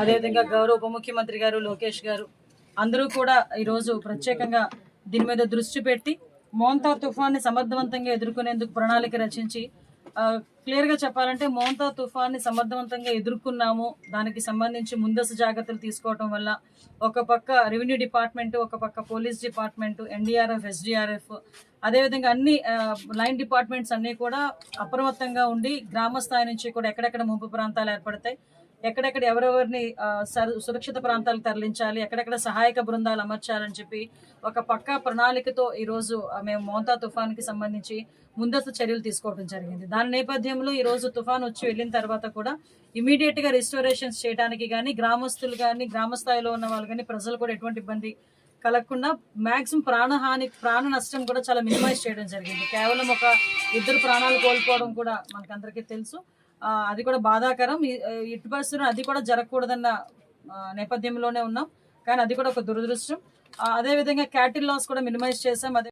అదేవిధంగా గౌరవ ఉప ముఖ్యమంత్రి గారు లోకేష్ గారు అందరూ కూడా ఈరోజు ప్రత్యేకంగా దీని మీద దృష్టి పెట్టి మోంతా తుఫాన్ని సమర్థవంతంగా ఎదుర్కొనేందుకు ప్రణాళిక రచించి క్లియర్గా చెప్పాలంటే మోంతా తుఫాన్ని సమర్థవంతంగా ఎదుర్కొన్నాము. దానికి సంబంధించి ముందస్తు జాగ్రత్తలు తీసుకోవటం వల్ల ఒక పక్క రెవెన్యూ డిపార్ట్మెంట్ ఒక పక్క పోలీస్ డిపార్ట్మెంట్ ఎన్డీఆర్ఎఫ్ ఎస్డిఆర్ఎఫ్ అదేవిధంగా అన్ని లైన్ డిపార్ట్మెంట్స్ అన్నీ కూడా అప్రమత్తంగా ఉండి గ్రామ స్థాయి నుంచి కూడా ఎక్కడెక్కడ ముంపు ప్రాంతాలు ఏర్పడతాయి ఎక్కడెక్కడ ఎవరెవరిని సురక్షిత ప్రాంతాలకు తరలించాలి ఎక్కడెక్కడ సహాయక బృందాలు అమర్చాలని చెప్పి ఒక పక్కా ప్రణాళికతో ఈరోజు మేము మోంతా తుఫాన్కి సంబంధించి ముందస్తు చర్యలు తీసుకోవడం జరిగింది. దాని నేపథ్యంలో ఈరోజు తుఫాన్ వచ్చి వెళ్ళిన తర్వాత కూడా ఇమీడియట్గా రిస్టోరేషన్స్ చేయడానికి కానీ గ్రామస్తులు కానీ గ్రామ స్థాయిలో ఉన్న వాళ్ళు కానీ ప్రజలు కూడా ఎటువంటి ఇబ్బంది కలగకుండా మ్యాక్సిమం ప్రాణహాని ప్రాణ నష్టం కూడా చాలా మినిమైజ్ చేయడం జరిగింది. కేవలం ఒక ఇద్దరు ప్రాణాలు కోల్పోవడం కూడా మనకందరికీ తెలుసు. అది కూడా బాధాకరం. ఇటు పరిస్థితులు అది కూడా జరగకూడదన్న ఆ, నేపథ్యంలోనే ఉన్నాం. కానీ అది కూడా ఒక దురదృష్టం. అదేవిధంగా క్యాటిల్ లాస్ కూడా మినిమైజ్ చేసాం అదే